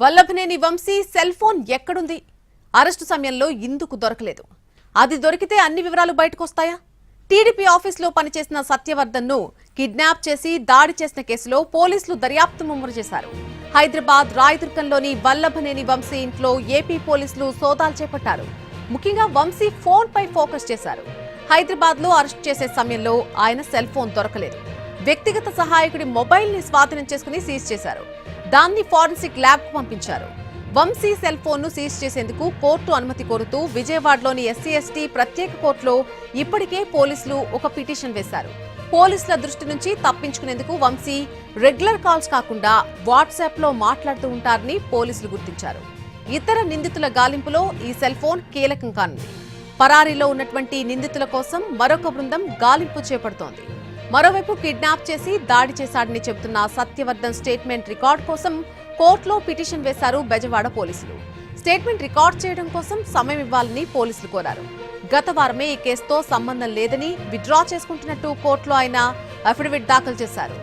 Vallabhaneni Vamsi cell phone ఎక్కడుంది? Arrest సమయంలో ఇందుకు దొరకలేదు. అది దొరికితే అన్ని వివరాలు బయటకు వస్తాయా టీడీపీ ఆఫీసులో పనిచేసిన సత్యవర్ధన్ను కిడ్నాప్ చేసి దాడి చేసిన కేసులో పోలీసులు దర్యాప్తు ముమ్మరు చేశారు. హైదరాబాద్ రాయదుర్గంలోని వల్లభనేని వంశీ ఇంట్లో ఏపీ పోలీసులు సోదాలు చేపట్టారు. ముఖ్యంగా వంశీ ఫోన్ పై ఫోకస్ చేశారు. హైదరాబాద్లో అరెస్ట్ చేసే సమయంలో ఆయన సెల్ ఫోన్ దొరకలేదు. వ్యక్తిగత సహాయకుడి మొబైల్ని స్వాధీనం చేసుకుని సీజ్ చేశారు. దాన్ని ఫారెన్సిక్ ల్యాబ్కు పంపించారు. వంశీ సెల్ ఫోన్ను సీజ్ చేసేందుకు కోర్టు అనుమతి కోరుతూ విజయవాడలోని ఎస్సీ ఎస్టీ ప్రత్యేక కోర్టులో ఇప్పటికే పోలీసులు ఒక పిటిషన్ వేశారు. పోలీసుల దృష్టి నుంచి తప్పించుకునేందుకు వంశీ రెగ్యులర్ కాల్స్ కాకుండా వాట్సాప్లో మాట్లాడుతూ ఉంటారని పోలీసులు గుర్తించారు. ఇతర నిందితుల గాలింపులో ఈ సెల్ ఫోన్ కీలకం కానుంది. పరారీలో ఉన్నటువంటి నిందితుల కోసం మరొక బృందం గాలింపు చేపడుతోంది. మరోవైపు కిడ్నాప్ చేసి దాడి చేశాడని చెబుతున్న సత్యవర్ధన్ స్టేట్మెంట్ రికార్డ్ కోసం కోర్టులో పిటిషన్ వేశారు బెజవాడ పోలీసులు. స్టేట్మెంట్ రికార్డ్ చేయడం కోసం సమయం ఇవ్వాలని పోలీసులు కోరారు. గత వారమే ఈ కేసుతో సంబంధం లేదని విత్డ్రా చేసుకుంటున్నట్టు కోర్టులో ఆయన అఫిడవిట్ దాఖలు చేశారు.